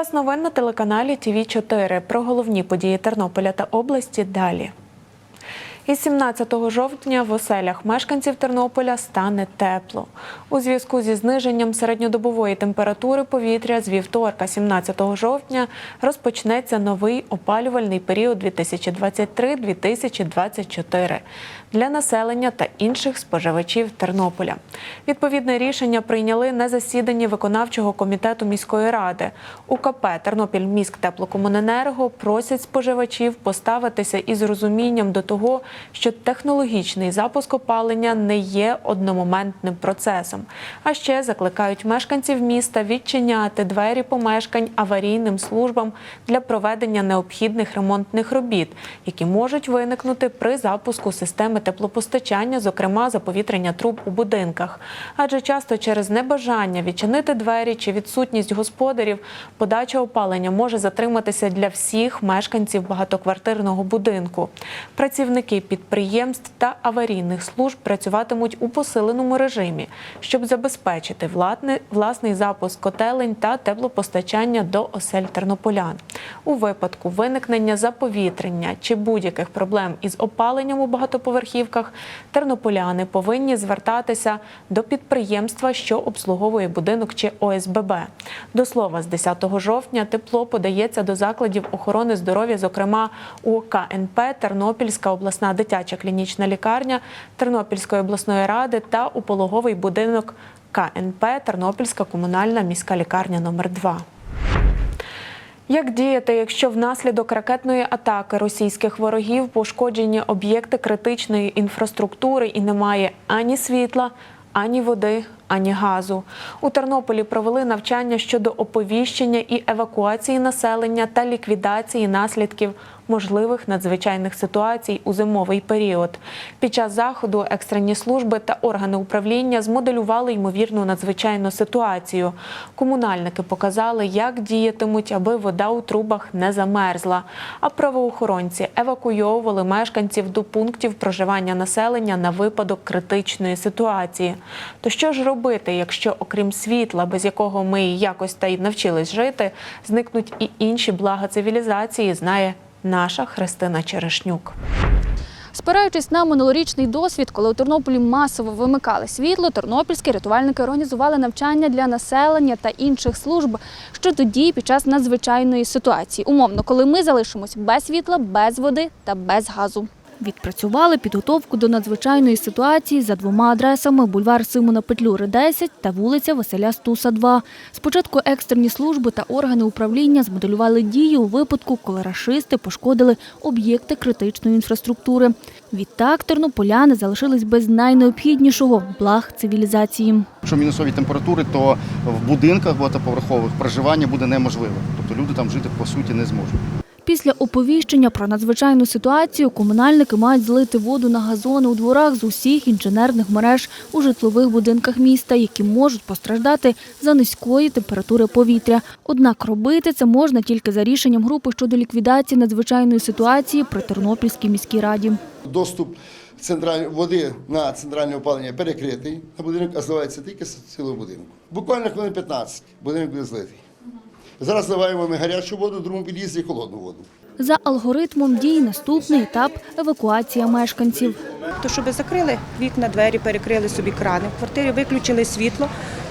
Час новин на телеканалі ТВ 4 Про головні події Тернополя та області далі. Із 17 жовтня в оселях мешканців Тернополя стане тепло. У зв'язку зі зниженням середньодобової температури повітря з вівторка, 17 жовтня, розпочнеться новий опалювальний період 2023-2024 для населення та інших споживачів Тернополя. Відповідне рішення прийняли на засіданні виконавчого комітету міської ради. УКП Тернопільміськтеплокомуненерго просять споживачів поставитися із розумінням до того, що технологічний запуск опалення не є одномоментним процесом. А ще закликають мешканців міста відчиняти двері помешкань аварійним службам для проведення необхідних ремонтних робіт, які можуть виникнути при запуску системи теплопостачання, зокрема заповітрення труб у будинках. Адже часто через небажання відчинити двері чи відсутність господарів подача опалення може затриматися для всіх мешканців багатоквартирного будинку. Працівники підприємств та аварійних служб працюватимуть у посиленому режимі, щоб забезпечити власний запуск котелень та теплопостачання до осель тернополян. У випадку виникнення заповітрення чи будь-яких проблем із опаленням у багатоповерхівках, тернополяни повинні звертатися до підприємства, що обслуговує будинок чи ОСББ. До слова, з 10 жовтня тепло подається до закладів охорони здоров'я, зокрема у КНП Тернопільська обласна дитяча клінічна лікарня Тернопільської обласної ради та у пологовий будинок КНП Тернопільська комунальна міська лікарня номер 2 як діяти, якщо внаслідок ракетної атаки російських ворогів пошкоджені об'єкти критичної інфраструктури і немає ані світла, ані води, ані газу? У Тернополі провели навчання щодо оповіщення і евакуації населення та ліквідації наслідків можливих надзвичайних ситуацій у зимовий період. Під час заходу екстрені служби та органи управління змоделювали ймовірну надзвичайну ситуацію. Комунальники показали, як діятимуть, аби вода у трубах не замерзла. А правоохоронці евакуйовували мешканців до пунктів проживання населення на випадок критичної ситуації. То що ж робити, якщо окрім світла, без якого ми якось та й навчились жити, зникнуть і інші блага цивілізації, знає наша Христина Черешнюк. Спираючись на минулорічний досвід, коли у Тернополі масово вимикали світло, тернопільські рятувальники організували навчання для населення та інших служб щодо дій під час надзвичайної ситуації. Умовно, коли ми залишимось без світла, без води та без газу. Відпрацювали підготовку до надзвичайної ситуації за двома адресами: бульвар Симона Петлюри, 10 та вулиця Василя Стуса, 2. Спочатку екстрені служби та органи управління змоделювали дії у випадку, коли рашисти пошкодили об'єкти критичної інфраструктури. Відтак тернополяни залишились без найнеобхіднішого благ цивілізації. Якщо мінусові температури, то в будинках багатоповерхових проживання буде неможливо. Тобто люди там жити по суті не зможуть. Після оповіщення про надзвичайну ситуацію комунальники мають злити воду на газони у дворах з усіх інженерних мереж у житлових будинках міста, які можуть постраждати за низької температури повітря. Однак робити це можна тільки за рішенням групи щодо ліквідації надзвичайної ситуації при Тернопільській міській раді. Доступ води на центральне опалення перекритий, а будинок а зливається тільки з цілого будинку. Буквально хвилин 15 будинок буде злитий. Зараз зливаємо ми гарячу воду, в другому під'їзді холодну воду. За алгоритмом дій наступний етап евакуація мешканців. То щоб закрили вікна, двері, перекрили собі крани в квартирі, виключили світло,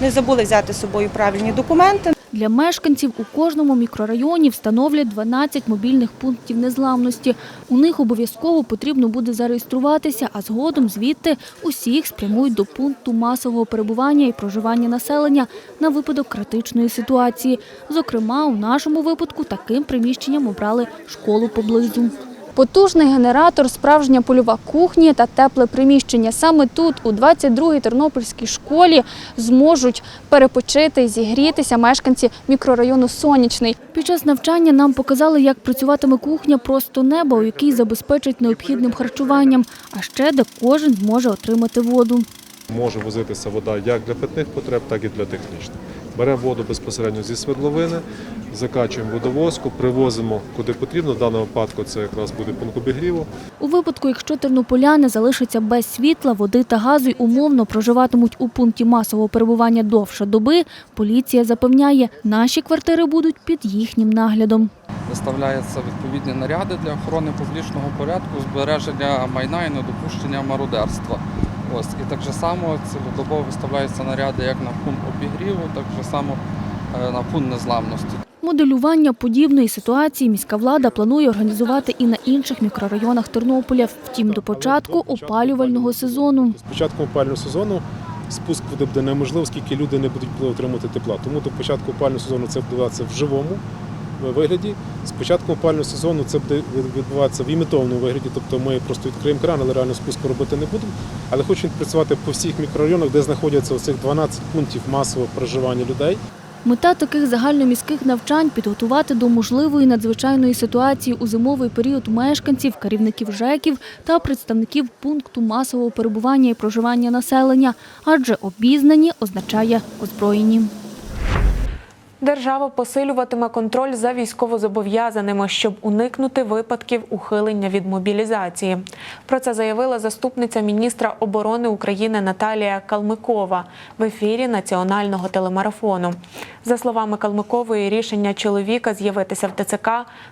не забули взяти з собою правильні документи. Для мешканців у кожному мікрорайоні встановлять 12 мобільних пунктів незламності. У них обов'язково потрібно буде зареєструватися, а згодом звідти усіх спрямують до пункту масового перебування і проживання населення на випадок критичної ситуації. Зокрема, у нашому випадку таким приміщенням обрали школу поблизу. Потужний генератор, справжня польова кухня та тепле приміщення. Саме тут, у 22-й тернопільській школі, зможуть перепочити і зігрітися мешканці мікрорайону Сонячний. Під час навчання нам показали, як працюватиме кухня просто неба, у якій забезпечать необхідним харчуванням, а ще де кожен зможе отримати воду. Може возитися вода як для питних потреб, так і для технічних. Беремо воду безпосередньо зі свердловини, закачуємо водовозку, привозимо куди потрібно. В даному випадку це якраз буде пункт обігріву. У випадку, якщо тернополяни залишаться без світла, води та газу й умовно проживатимуть у пункті масового перебування довше доби, поліція запевняє, наші квартири будуть під їхнім наглядом. виставляються відповідні наряди для охорони публічного порядку, збереження майна і недопущення мародерства. Ось і так же само цілодобово виставляються наряди як на пункт обігріву, так же само е, на пункт незламності. Моделювання подібної ситуації міська влада планує організувати і на інших мікрорайонах Тернополя, втім до початку опалювального сезону. З початком опалювального сезону спуск води буде неможливо, оскільки люди не будуть отримувати тепла. Тому до початку опалювального сезону це відбувається в живому вигляді. З початком опалювального сезону це буде відбуватися в імітованому вигляді, тобто ми просто відкриємо кран, але реально спуску робити не будемо. Але хочу відпрацювати по всіх мікрорайонах, де знаходяться оцих 12 пунктів масового проживання людей. Мета таких загальноміських навчань підготувати до можливої надзвичайної ситуації у зимовий період мешканців, керівників ЖЕКів та представників пункту масового перебування і проживання населення, адже обізнані означає озброєні. Держава посилюватиме контроль за військовозобов'язаними, щоб уникнути випадків ухилення від мобілізації. Про це заявила заступниця міністра оборони України Наталія Калмикова в ефірі національного телемарафону. За словами Калмикової, рішення чоловіка з'явитися в ТЦК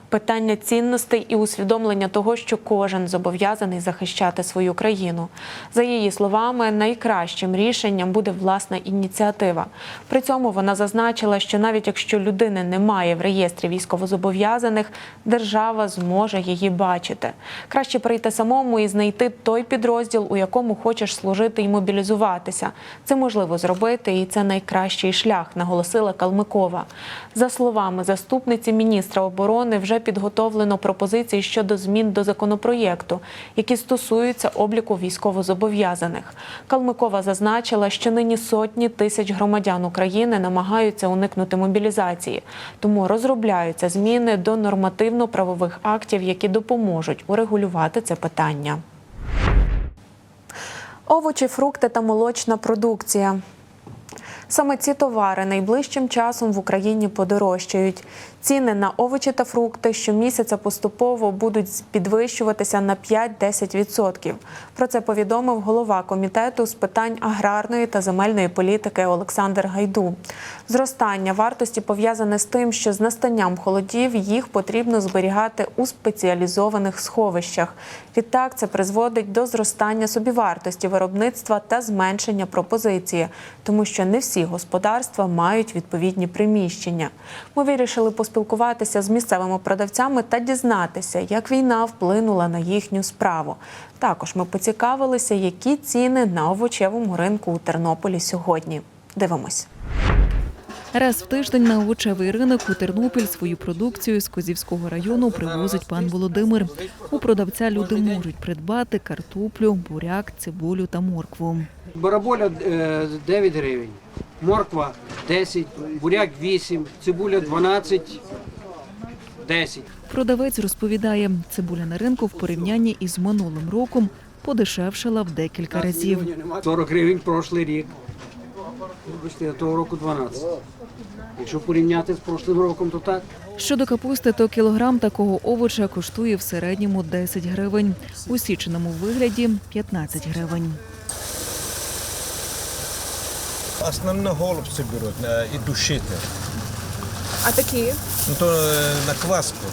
питання цінностей і усвідомлення того, що кожен зобов'язаний захищати свою країну. За її словами, найкращим рішенням буде власна ініціатива. При цьому вона зазначила, що навіть якщо людини немає в реєстрі військовозобов'язаних, держава зможе її бачити. Краще прийти самому і знайти той підрозділ, у якому хочеш служити і мобілізуватися. Це можливо зробити, і це найкращий шлях, наголосила Калмикова. За словами заступниці міністра оборони, вже підготовлено пропозиції щодо змін до законопроєкту, які стосуються обліку військовозобов'язаних. Калмикова зазначила, що нині сотні тисяч громадян України намагаються уникнути мобілізації, тому розробляються зміни до нормативно-правових актів, які допоможуть урегулювати це питання. Овочі, фрукти та молочна продукція. Саме ці товари найближчим часом в Україні подорожчають. Ціни на овочі та фрукти щомісяця поступово будуть підвищуватися на 5-10%. Про це повідомив голова комітету з питань аграрної та земельної політики Олександр Гайду. Зростання вартості пов'язане з тим, що з настанням холодів їх потрібно зберігати у спеціалізованих сховищах. Відтак це призводить до зростання собівартості виробництва та зменшення пропозиції, тому що не всі господарства мають відповідні приміщення. Ми вирішили поспілкуватися з місцевими продавцями та дізнатися, як війна вплинула на їхню справу. Також ми поцікавилися, які ціни на овочевому ринку у Тернополі сьогодні. Дивимось. Раз в тиждень на овочевий ринок у Тернопіль свою продукцію з Козівського району привозить пан Володимир. У продавця люди можуть придбати картоплю, буряк, цибулю та моркву. Бараболя е, 9 гривень, морква 10, буряк 8, цибуля 12, 10. Продавець розповідає, цибуля на ринку в порівнянні із минулим роком подешевшала в декілька разів. 40 гривень прошлий рік. Вибачте, того року 12. Якщо порівняти з прошлим роком, то так. Щодо капусти, то кілограм такого овоча коштує в середньому 10 гривень, у січеному вигляді 15 гривень. Основно голубці беруть е, і душити. А такі? Ну то е, на кваску.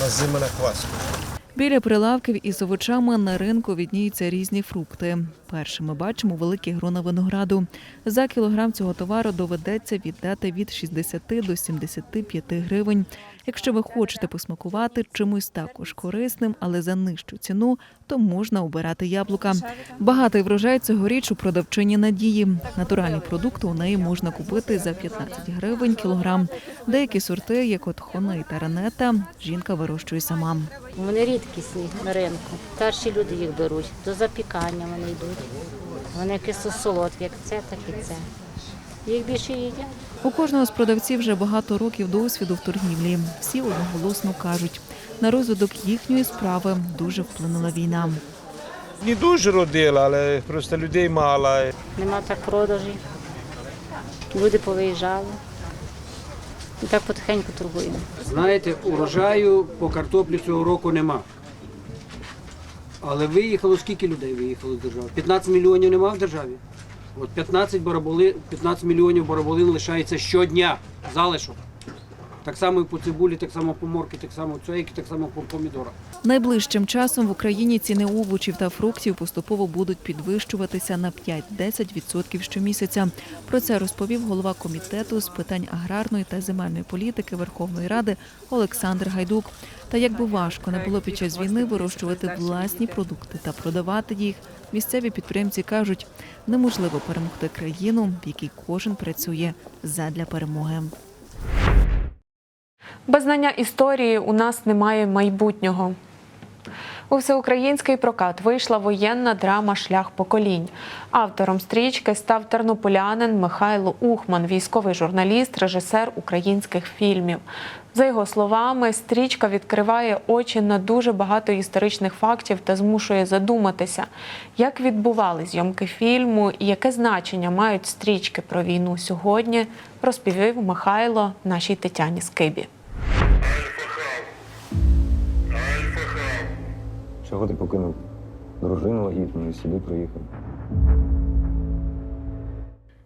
На зиму на кваску. Біля прилавків із овочами на ринку відніються різні фрукти. Першими бачимо великі грона винограду. За кілограм цього товару доведеться віддати від 60 до 75 гривень. Якщо ви хочете посмакувати чимось також корисним, але за нижчу ціну, то можна обирати яблука. Багатий врожай цьогоріч у продавчині Надії. Натуральні продукти у неї можна купити за 15 гривень кілограм. Деякі сорти, як от хони та ранета, жінка вирощує сама. Вони рідкісні на ринку. Старші люди їх беруть. До запікання вони йдуть. Вони кисло-солодкі, як це, так і це. Їх більше їдять. У кожного з продавців вже багато років досвіду в торгівлі. Всі одноголосно кажуть, на розвиток їхньої справи дуже вплинула війна. Не дуже родила, але просто людей мало. Нема так продажі. Люди повиїжджали. І так потихеньку торгуємо. Знаєте, урожаю по картоплі цього року нема. Але виїхало, скільки людей виїхало з держави? 15 мільйонів нема в державі. От 15, бараболи, 15 мільйонів бараболин лишається щодня залишок. Так само і по цибулі, так само по морки, так само цейки, так само по помідорах. Найближчим часом в Україні ціни овочів та фруктів поступово будуть підвищуватися на 5-10% щомісяця. Про це розповів голова комітету з питань аграрної та земельної політики Верховної Ради Олександр Гайдук. Та як би важко не було під час війни вирощувати власні продукти та продавати їх, місцеві підприємці кажуть, неможливо перемогти країну, в якій кожен працює задля перемоги. Без знання історії у нас немає майбутнього. У всеукраїнський прокат вийшла воєнна драма Шлях поколінь. Автором стрічки став тернополянин Михайло Ухман, військовий журналіст, режисер українських фільмів. За його словами, стрічка відкриває очі на дуже багато історичних фактів та змушує задуматися, як відбували зйомки фільму і яке значення мають стрічки про війну сьогодні, розповів Михайло нашій Тетяні Скибі. Чого ти покинув дружину вагітну і сюди приїхав?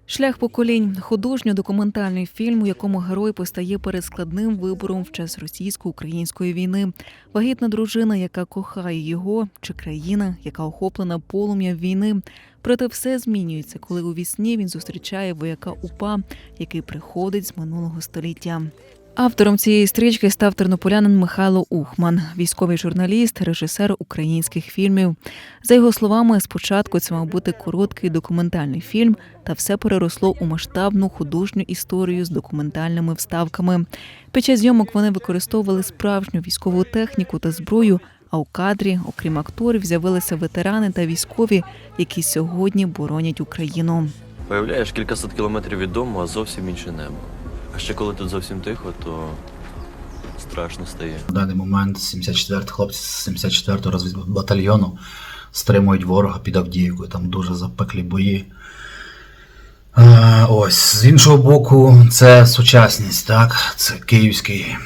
Шлях поколінь художньо-документальний фільм, у якому герой постає перед складним вибором в час російсько-української війни. Вагітна дружина, яка кохає його, чи країна, яка охоплена полум'ям війни. Проте все змінюється, коли у вісні він зустрічає вояка УПА, який приходить з минулого століття. Автором цієї стрічки став тернополянин Михайло Ухман, військовий журналіст, режисер українських фільмів. За його словами, спочатку це мав бути короткий документальний фільм, та все переросло у масштабну художню історію з документальними вставками. Під час зйомок вони використовували справжню військову техніку та зброю. А у кадрі, окрім акторів, з'явилися ветерани та військові, які сьогодні боронять Україну. Виявляєш кількасот кілометрів від дому, а зовсім інше небо. А ще коли тут зовсім тихо, то страшно стає. В даний момент 74 хлопці з 74-го розвідбатальйону стримують ворога під Авдіївкою. Там дуже запеклі бої. Е, Ось, з іншого боку, це сучасність, так? Це київський,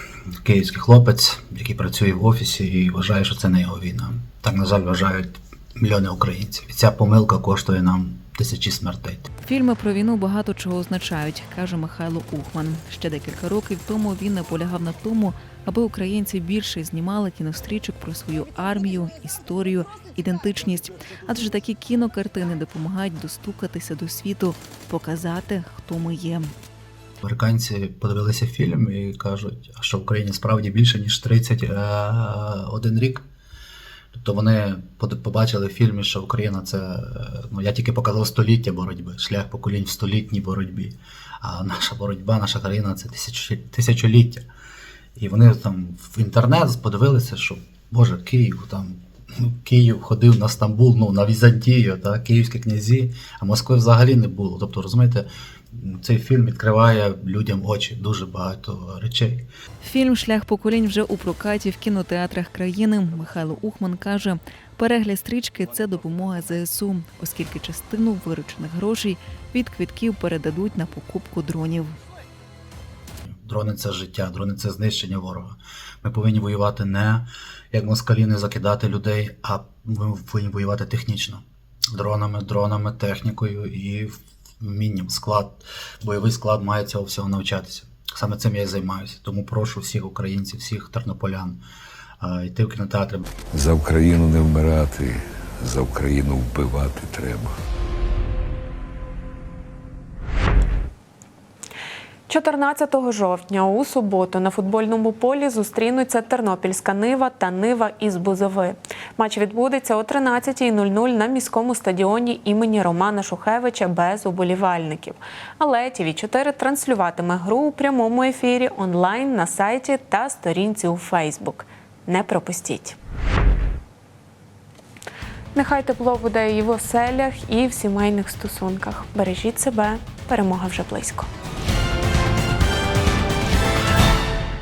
київський хлопець, який працює в офісі і вважає, що це не його війна. Так, на жаль, вважають мільйони українців. І ця помилка коштує нам тисячі смертей. Фільми про війну багато чого означають, каже Михайло Ухман. Ще декілька років тому він наполягав на тому, аби українці більше знімали кінострічок про свою армію, історію, ідентичність. Адже такі кінокартини допомагають достукатися до світу, показати, хто ми є. Американці подивилися фільм і кажуть, що в Україні справді більше, ніж 31 рік. Тобто вони побачили в фільмі, що Україна це. е, Ну, я тільки показав століття боротьби, шлях поколінь в столітній боротьбі. А наша боротьба, наша країна це тисячоліття. І вони там в інтернет подивилися, що Боже, Київ там. Ну, Київ ходив на Стамбул, ну на Візантію, та, київські князі, а Москви взагалі не було. Тобто, розумієте, цей фільм відкриває людям очі дуже багато речей. Фільм Шлях поколінь вже у прокаті в кінотеатрах країни. Михайло Ухман каже, перегляд стрічки це допомога ЗСУ, оскільки частину виручених грошей від квитків передадуть на покупку дронів. Дрони це життя, дрони це знищення ворога. Ми повинні воювати не як москалі не закидати людей, а ми повинні воювати технічно. Дронами, дронами, технікою і вмінням. Склад, бойовий склад має цього всього навчатися. Саме цим я і займаюся. Тому прошу всіх українців, всіх тернополян а, йти в кінотеатри. За Україну не вмирати, за Україну вбивати треба. 14 жовтня у суботу на футбольному полі зустрінуться Тернопільська Нива та Нива із Бузови. Матч відбудеться о 13.00 на міському стадіоні імені Романа Шухевича без уболівальників. Але тв 4 транслюватиме гру у прямому ефірі онлайн на сайті та сторінці у Фейсбук. Не пропустіть. Нехай тепло буде і в оселях, і в сімейних стосунках. Бережіть себе, перемога вже близько.